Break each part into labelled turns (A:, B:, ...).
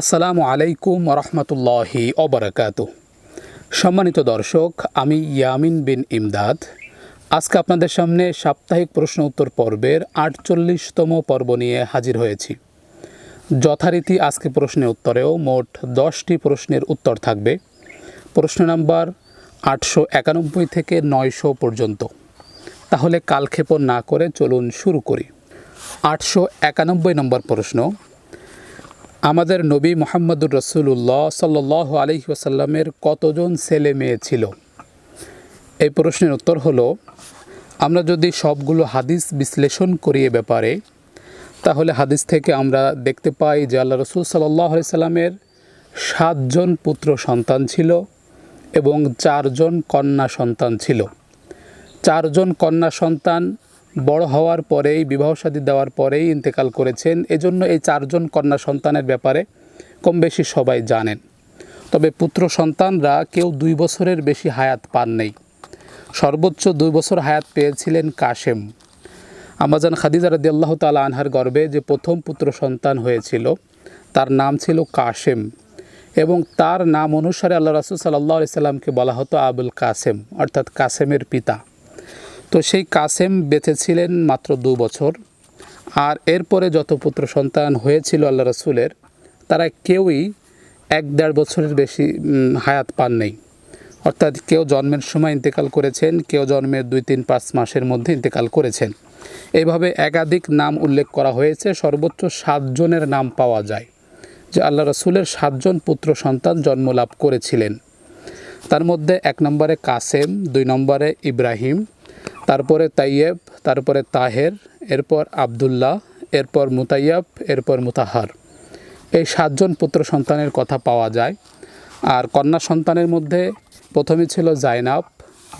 A: আসসালামু আলাইকুম রহমতুল্লাহি অবরাকাত সম্মানিত দর্শক, আমি ইয়ামিন বিন ইমদাদ। আজকে আপনাদের সামনে সাপ্তাহিক প্রশ্ন উত্তর পর্বের আটচল্লিশতম পর্ব নিয়ে হাজির হয়েছি। যথারীতি আজকে প্রশ্নের উত্তরেও মোট দশটি প্রশ্নের উত্তর থাকবে। প্রশ্ন নাম্বার আটশো একানব্বই থেকে নয়শো পর্যন্ত। তাহলে কালক্ষেপণ না করে চলুন শুরু করি। আটশো একানব্বই নম্বর প্রশ্ন আমাদের নবী মোহাম্মদুর রসুল্লাহ সাল্লাহ আলহি কতজন ছেলে মেয়ে ছিল? এই প্রশ্নের উত্তর হলো, আমরা যদি সবগুলো হাদিস বিশ্লেষণ করি এ ব্যাপারে, তাহলে হাদিস থেকে আমরা দেখতে পাই যে আল্লাহ রসুল সাল্লাহ সাল্লামের সাতজন পুত্র সন্তান ছিল এবং চারজন কন্যা সন্তান ছিল। চারজন কন্যা সন্তান বড় হওয়ার পরেই, বিবাহ সাদী দেওয়ার পরেই ইন্তেকাল করেছেন। এজন্য এই চারজন কন্যা সন্তানের ব্যাপারে কম বেশি সবাই জানেন। তবে পুত্র সন্তানরা কেউ দুই বছরের বেশি হায়াত পান নেই। সর্বোচ্চ দুই বছর হায়াত পেয়েছিলেন কাশেম। আমাজান খাদিজা রদি আল্লাহ তালা আনহার গর্বে যে প্রথম পুত্র সন্তান হয়েছিল, তার নাম ছিল কাশেম এবং তার নাম অনুসারে আল্লাহ রাসুল সাল্লাহ সাল্লামকে বলা হতো আবুল কাসেম, অর্থাৎ কাসেমের পিতা। তো সেই কাসেম বেঁচে ছিলেন মাত্র দু বছর। আর এরপরে যত পুত্র সন্তান হয়েছিল আল্লাহ রসুলের, তারা কেউই এক দেড় বছরের বেশি হায়াত পান নেই। অর্থাৎ কেউ জন্মের সময় ইন্তেকাল করেছেন, কেউ জন্মের দুই, তিন, পাঁচ মাসের মধ্যে ইন্তেকাল করেছেন। এইভাবে একাধিক নাম উল্লেখ করা হয়েছে, সর্বোচ্চ সাতজনের নাম পাওয়া যায়, যে আল্লাহ রসুলের সাতজন পুত্র সন্তান জন্মলাভ করেছিলেন। তার মধ্যে এক নম্বরে কাসেম, দুই নম্বরে ইব্রাহিম তারপরে তাইয়েব, তারপরে তাহের, এরপর আবদুল্লাহ, এরপর মুতাইয়াব, এরপর মুতাহার। এই সাতজন পুত্র সন্তানের কথা পাওয়া যায়। আর কন্যা সন্তানের মধ্যে প্রথমে ছিল জাইনাব,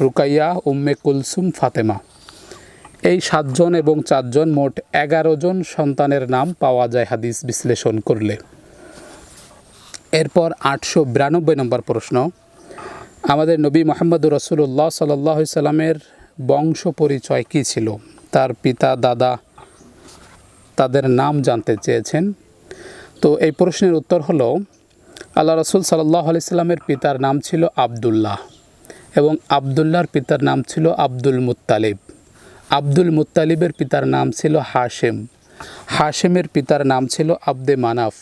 A: রুকাইয়া, উম্মে কুলসুম, ফাতেমা। এই সাতজন এবং চারজন মোট এগারো জন সন্তানের নাম পাওয়া যায় হাদিস বিশ্লেষণ করলে। এরপর আটশো বিরানব্বই নম্বর প্রশ্ন। আমাদের নবী মোহাম্মদুর রসুল্লাহ সাল্লাহ সাল্লামের বংশ পরিচয় কী ছিল? তার পিতা, দাদা তাদের নাম জানতে চেয়েছেন। তো এই প্রশ্নের উত্তর হলো, আল্লাহ রসুল সাল্লাহ আলি সাল্লামের পিতার নাম ছিল আবদুল্লাহ এবং আবদুল্লাহর পিতার নাম ছিল আব্দুল মুত্তালিব। আব্দুল মুত্তালিবের পিতার নাম ছিল হাশেম। হাশেমের পিতার নাম ছিল আব্দে মানাফ।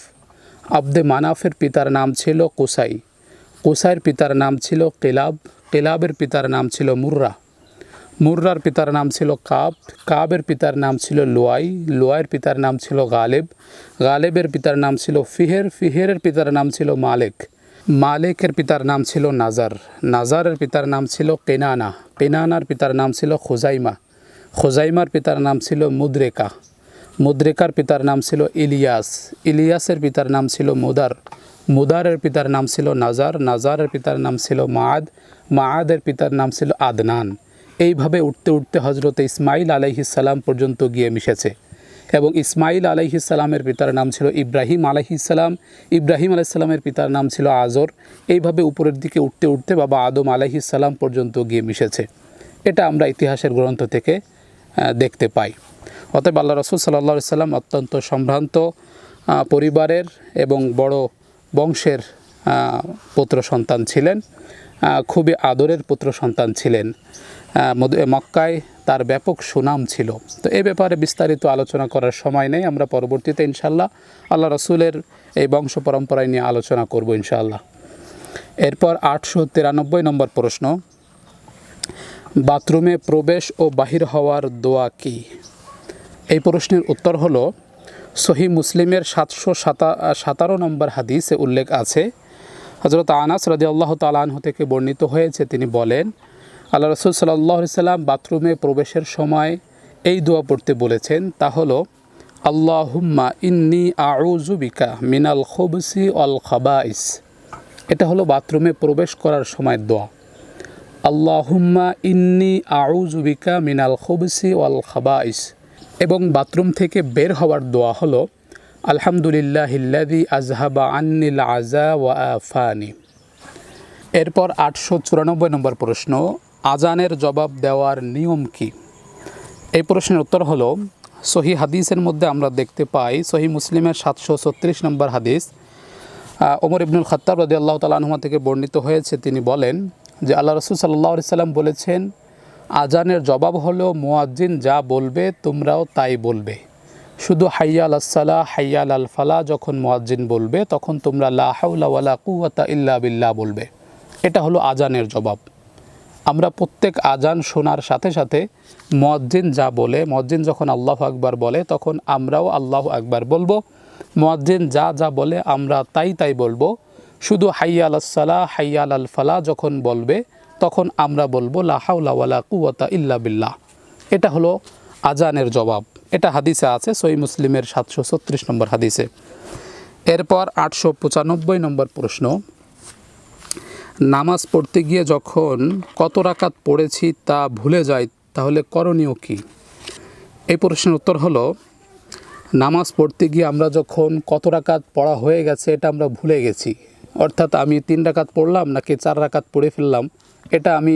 A: আব্দে মানাফের পিতার নাম ছিল কুসাই। কুসাইয়ের পিতার নাম ছিল কেলাব। কেলাবের পিতার নাম ছিল মুর্রা। মুর্রার পিতার নাম ছিল কাব কাবের পিতার নাম ছিল লোয়াই লোয়াইয়ের পিতার নাম ছিল গালেব গালেবের পিতার নাম ছিল ফিহের ফিহেরের পিতার নাম ছিল মালেক মালেকের পিতার নাম ছিল নাজার নাজারের পিতার নাম ছিল কেনানা কেনানার পিতার নাম ছিল খোজাইমা খোজাইমার পিতার নাম ছিল মুদ্রেকা মুদ্রেকার পিতার নাম ছিল ইলিয়াস ইলিয়াসের পিতার নাম ছিল মুদার মুদারের পিতার নাম ছিল নাজার নাজারের পিতার নাম ছিল মাদ মায়াদের পিতার নাম ছিল আদনান এইভাবে উঠতে উঠতে হজরত ইসমাইল আলাইহিসাল্লাম পর্যন্ত গিয়ে মিশেছে। এবং ইসমাইল আলাইহিসাল্লামের পিতার নাম ছিল ইব্রাহিম আলাইহিসাল্লাম ইব্রাহিম আলাইসাল্লামের পিতার নাম ছিল আজর। এইভাবে উপরের দিকে উঠতে উঠতে বাবা আদম আলাইহিসাল্লাম পর্যন্ত গিয়ে মিশেছে। এটা আমরা ইতিহাসের গ্রন্থ থেকে দেখতে পাই। অতএব আল্লাহ রসুল সাল্লা সাল্লাম অত্যন্ত সম্ভ্রান্ত পরিবারের এবং বড় বংশের পুত্র সন্তান ছিলেন। খুবই আদরের পুত্র সন্তান ছিলেন। মক্কায় তার ব্যাপক সুনাম ছিল। তো এ ব্যাপারে বিস্তারিত আলোচনা করার সময় নেই। আমরা পরবর্তীতে ইনশাল্লাহ আল্লাহ রসুলের এই বংশ পরম্পরায় নিয়ে আলোচনা করব ইনশাল্লাহ এরপর আটশো তিরানব্বই নম্বর প্রশ্ন, বাথরুমে প্রবেশ ও বাহির হওয়ার দোয়া কী? এই প্রশ্নের উত্তর হলো, সহি মুসলিমের সাতশো সাতা সাতারো নম্বর হাদিসে উল্লেখ আছে হজরত আনাস রদি আল্লাহ তালাহ থেকে বর্ণিত হয়েছে, তিনি বলেন, আল্লাহ রসুল সাল্লাহ সাল্লাম বাথরুমে প্রবেশের সময় এই দোয়া পড়তে বলেছেন, তা হলো, আল্লাহুম্মা ইন্নি আউজুবিকা মিনাল খবসি অল খাবাইস। এটা হলো বাথরুমে প্রবেশ করার সময় দোয়া। আল্লাহুম্মা ইন্নি আউজুবিকা মিনাল খবসি ওয়াল খাবাইস। এবং বাথরুম থেকে বের হওয়ার দোয়া হলো আলহামদুলিল্লাহ হিল্লাদি আজহাবা আন্নিল আজা ওয়া আফানি। এরপর আটশো চুরানব্বই নম্বর প্রশ্ন আজানের জবাব দেওয়ার নিয়ম কি? এই প্রশ্নের উত্তর হলো, সহি হাদিসের মধ্যে আমরা দেখতে পাই, সহি মুসলিমের সাতশো ছত্রিশ নম্বর হাদিস ওমর ইবনুল খত্তাব রদি আল্লাহ তালাহমা থেকে বর্ণিত হয়েছে। তিনি বলেন যে, আল্লাহ রসুল সাল্লাহ সাল্লাম বলেছেন আজানের জবাব হলো, মোয়াজ্জিন যা বলবে তোমরাও তাই বলবে। শুধু হাইয়াল আসসালাহ, হাইয়াল আল ফালা যখন মুয়াজ্জিন বলবে, তখন তোমরা লা হাউলা ওয়ালা কুওয়াতা ইল্লা বিল্লাহ বলবে। এটা হলো আজানের জবাব। আমরা প্রত্যেক আজান শোনার সাথে সাথে মজ্জিন যা বলে মজ্জিন যখন আল্লাহ আকবার বলে, তখন আমরাও আল্লাহ আকবার বলব। মজ্জিন যা যা বলে, আমরা তাই তাই বলব। শুধু হাইয়াল আসসালাহ, হাইয়াল আল ফালা যখন বলবে, তখন আমরা বলব লাহাউলা ওয়ালা কুয়াতা ইল্লা বিল্লাহ। এটা হলো আজানের জবাব। এটা হাদিসে আছে সই মুসলিমের সাতশো ছত্রিশ নম্বর হাদিসে। এরপর আটশো পঁচানব্বই নম্বর প্রশ্ন। নামাজ পড়তে গিয়ে যখন কত রাকাত পড়েছি তা ভুলে যাই, তাহলে করণীয় কী? এই প্রশ্নের উত্তর হলো, নামাজ পড়তে গিয়ে আমরা যখন কত রাকাত পড়া হয়ে গেছে এটা আমরা ভুলে গেছি। অর্থাৎ আমি তিন রাকাত পড়লাম নাকি চার রাকাত পড়ে ফেললাম, এটা আমি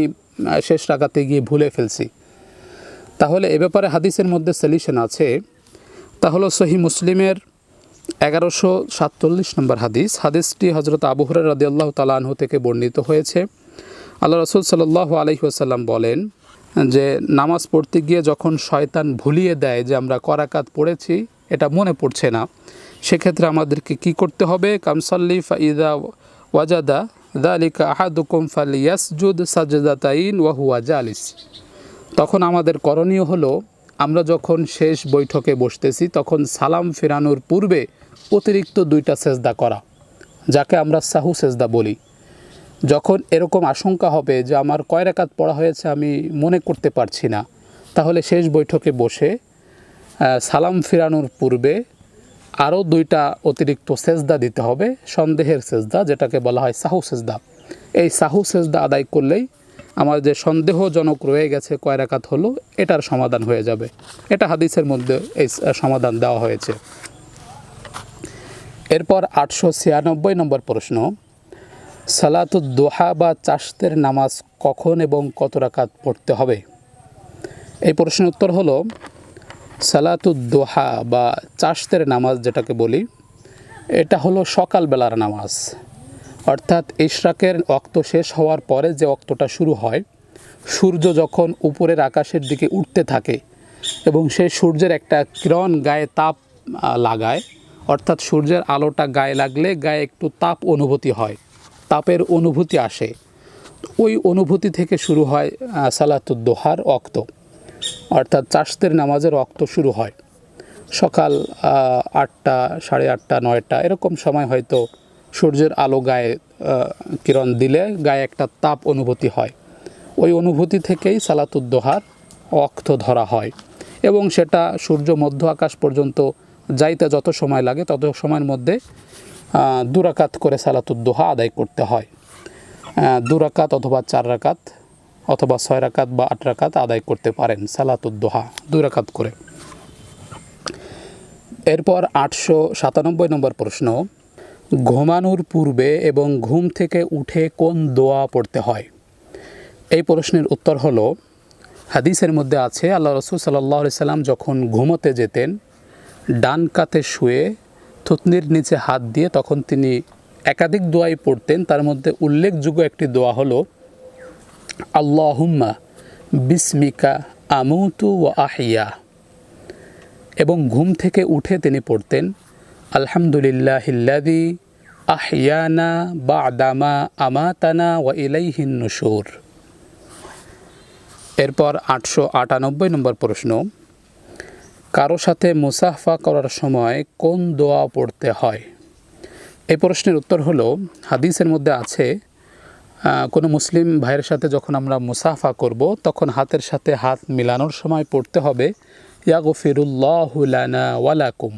A: শেষ রাকাতে গিয়ে ভুলে ফেলছি। তাহলে এ ব্যাপারে হাদিসের মধ্যে সলিউশন আছে। তা হলো সহি মুসলিমের এগারোশো সাতচল্লিশ নম্বর হাদিস। হাদিসটি হজরত আবু হুরার রাদি আল্লাহ তালাহু থেকে বর্ণিত হয়েছে। আল্লাহ রসুল সাল্লাহ আলহিহাসাল্লাম বলেন যে, নামাজ পড়তে গিয়ে যখন শয়তান ভুলিয়ে দেয় যে আমরা করাকাত পড়েছি, এটা মনে পড়ছে না। সেক্ষেত্রে আমাদেরকে কি করতে হবে? কামসাল্লি ফাইদা ওয়াজাদা, দালিকা আহাদুকুম ফালিয়াসজুদ সাজদাতাইন ওয়াহুয়া জালিস। তখন আমাদের করণীয় হলো, আমরা যখন শেষ বৈঠকে বসতেছি, তখন সালাম ফেরানোর পূর্বে অতিরিক্ত দুইটা সেজদা করা, যাকে আমরা সাহু সেজদা বলি। যখন এরকম আশঙ্কা হবে যে আমার কয় রাকাত পড়া হয়েছে আমি মনে করতে পারছি না, তাহলে শেষ বৈঠকে বসে সালাম ফেরানোর পূর্বে আরও দুইটা অতিরিক্ত সেজদা দিতে হবে, সন্দেহের সেজদা, যেটাকে বলা হয় সাহু সেজদা। এই সাহু সেজদা আদায় করলেই আমার যে সন্দেহজনক রয়ে গেছে কয় রাকাত হলো, এটার সমাধান হয়ে যাবে। এটা হাদিসের মধ্যে এই সমাধান দেওয়া হয়েছে। এরপর আটশো ছিয়ানব্বই নম্বর প্রশ্ন, সালাতুদ দোহা বা চাষতের নামাজ কখন এবং কত রাকাত পড়তে হবে? এই প্রশ্নের উত্তর হলো, সালাতুদ দোহা বা চাষতের নামাজ যেটাকে বলি, এটা হলো সকালবেলার নামাজ। অর্থাৎ ইশরাকের অক্ত শেষ হওয়ার পরে যে অক্তটা শুরু হয়, সূর্য যখন উপরের আকাশের দিকে উঠতে থাকে এবং সেই সূর্যের একটা কিরণ গায়ে তাপ লাগায়, অর্থাৎ সূর্যের আলোটা গায়ে লাগলে গায়ে একটু তাপ অনুভূতি হয়, তাপের অনুভূতি আসে। ওই অনুভূতি থেকে শুরু হয় সালাতুদ্দোহার অক্ত, অর্থাৎ চাষদের নামাজের অক্ত শুরু হয়। সকাল আটটা, সাড়ে আটটা, নয়টা, এরকম সময় হয়তো সূর্যের আলো গায়ে কিরণ দিলে গায়ে একটা তাপ অনুভূতি হয়। ওই অনুভূতি থেকেই সালাতুদ্দোহার অক্ত ধরা হয় এবং সেটা সূর্য মধ্য আকাশ পর্যন্ত যাইতে যত সময় লাগে, তত সময়ের মধ্যে দুরাকাত করে সালাতুদ্দোহা আদায় করতে হয়। দুরাকাত অথবা চার রাকাত অথবা ছয় রাকাত বা আট রাকাত আদায় করতে পারেন সালাতুদ্দোহা, দুই রাকাত করে। এরপর আটশো সাতানব্বই নম্বর প্রশ্ন ঘুমানোর পূর্বে এবং ঘুম থেকে উঠে কোন দোয়া পড়তে হয়? এই প্রশ্নের উত্তর হলো, হাদিসের মধ্যে আছে, আল্লাহ রসুল সাল্লাহ সাল্লাম যখন ঘুমোতে যেতেন, ডান কাতে শুয়ে থুতনির নিচে হাত দিয়ে তখন তিনি একাধিক দোয়াই পড়তেন। তার মধ্যে উল্লেখযোগ্য একটি দোয়া হলো, আল্লাহুম্মা বিসমিকা আমুতু ও আহিয়া। এবং ঘুম থেকে উঠে তিনি পড়তেন আলহামদুলিল্লাহিল্লাদি আহিয়ানা বা আদামা আমাতানা ওয়া ইলাইহিন নুশুর এরপর আটশো আটানব্বই নম্বর প্রশ্ন, কারও সাথে মুসাফা করার সময় কোন দোয়া পড়তে হয়? এই প্রশ্নের উত্তর হলো, হাদিসের মধ্যে আছে কোনো মুসলিম ভাইয়ের সাথে যখন আমরা মুসাফা করব, তখন হাতের সাথে হাত মিলানোর সময় পড়তে হবে ইয়া গফিরুল্লাহুলানা ওয়ালাকুম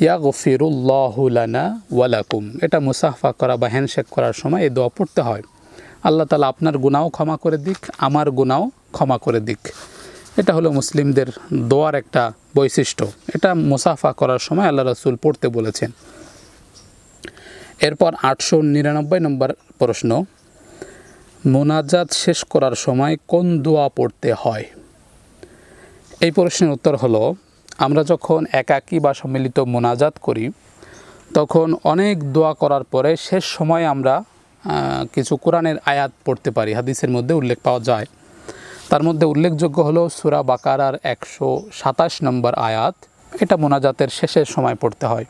A: ইয়া গফিরুল্লাহুলানা ওয়ালাকুম এটা মুসাফা করা বা হ্যান্ডশেক করার সময় এই দোয়া পড়তে হয়। আল্লাহ তালা আপনার গুনাও ক্ষমা করে দিক, আমার গুনাও ক্ষমা করে দিক। এটা হলো মুসলিমদের দোয়ার একটা বৈশিষ্ট্য। এটা মুসাফা করার সময় আল্লাহ রসুল পড়তে বলেছেন। এরপর আটশো নিরানব্বই নম্বর প্রশ্ন, মোনাজাত শেষ করার সময় কোন দোয়া পড়তে হয়? এই প্রশ্নের উত্তর হলো আমরা যখন একাকী বা সম্মিলিত মোনাজাত করি, তখন অনেক দোয়া করার পরে শেষ সময়ে আমরা কিছু কোরআনের আয়াত পড়তে পারি, হাদিসের মধ্যে উল্লেখ পাওয়া যায়। তার মধ্যে উল্লেখযোগ্য হলো সুরা বাকারার একশো সাতাশ নম্বর আয়াত। এটা মোনাজাতের শেষের সময় পড়তে হয়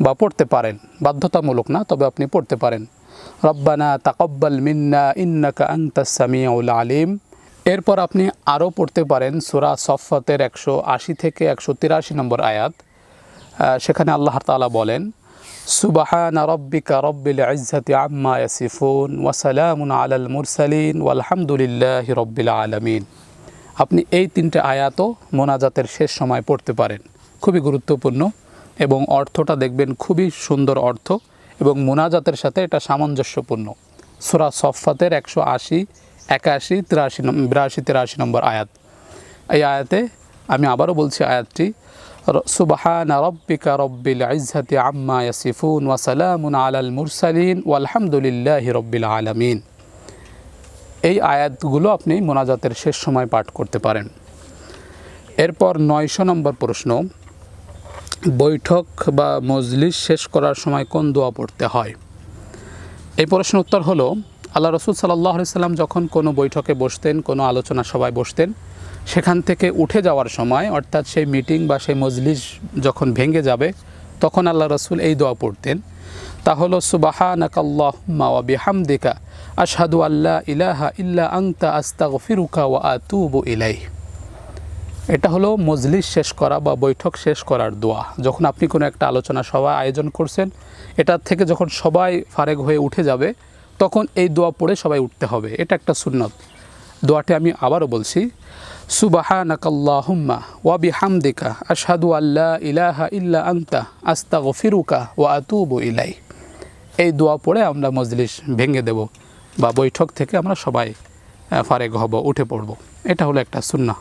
A: বা পড়তে পারেন। বাধ্যতামূলক না, তবে আপনি পড়তে পারেন। রব্বানা তাকব্বাল মিন্না, ইন্নাকা আংতাস সামিউল আলিম। এরপর আপনি আরও পড়তে পারেন সুরা সফতের একশো আশি থেকে একশো তিরাশি নম্বর আয়াত। সেখানে আল্লাহ তাআলা বলেন, সুবাহানা রব্বিকা রব্বিল ইজ্জাতি আম্মা ইয়াসিফুন ওয়াসালামুন আলাল মুরসালিন ওয়ালহামদুলিল্লাহি রব্বিল আলামিন। আপনি এই তিনটে আয়াতও মোনাজাতের শেষ সময় পড়তে পারেন। খুবই গুরুত্বপূর্ণ এবং অর্থটা দেখবেন খুবই সুন্দর অর্থ এবং মোনাজাতের সাথে এটা সামঞ্জস্যপূর্ণ। সুরা সফাতের একশো আশি একাশি তিরাশি বিরাশি তিরাশি নম্বর আয়াত। এই আয়াতে আমি আবারও বলছি আয়াতটি সুবাহান রব্বিকা রব্বিল ইজ্জাতি আম্মা ইয়াসিফুন ওয়া সালামুন আলাল মুরসালিন ওয়ালহামদুলিল্লাহি রব্বিল আলামিন। এই আয়াতগুলো আপনি মোনাজাতের শেষ সময় পাঠ করতে পারেন। এরপর নয়শো নম্বর প্রশ্ন, বৈঠক বা মজলিস শেষ করার সময় কোন দোয়া পড়তে হয়? এই প্রশ্নের উত্তর হলো আল্লাহ রসুল সাল্লাহ সাল্লাম যখন কোনো বৈঠকে বসতেন, কোনো আলোচনা সভায় বসতেন, সেখান থেকে উঠে যাওয়ার সময়, অর্থাৎ সেই মিটিং বা সেই মজলিস যখন ভেঙে যাবে, তখন আল্লাহ রসুল এই দোয়া পড়তেন। তা হলো, সুবাহানাকাল্লাহুম্মা ওয়া বিহামদিকা আশহাদু আল্লাহ ইলাহা ইল্লা আংতা আস্তাগফিরুকা ওয়া আতুবু ইলাই এটা হলো মজলিস শেষ করা বা বৈঠক শেষ করার দোয়া। যখন আপনি কোনো একটা আলোচনা সভা আয়োজন করছেন, এটার থেকে যখন সবাই ফারেক হয়ে উঠে যাবে তখন এই দোয়া পড়ে সবাই উঠতে হবে। এটা একটা সুন্নত। দোয়াটি আমি আবারও বলছি, সুবাহানাকাল্লাহুম্মা ওয়া বিহামদিকা আশহাদু আল্লাহ ইলাহা ইল্লা আংতা আস্তাগফিরুকা ওয়া আতুবু ইলাই এই দোয়া পড়ে আমরা মজলিস ভেঙে দেব বা বৈঠক থেকে আমরা সবাই ফারেক হব, উঠে পড়ব। এটা হলো একটা সুন্নাহ।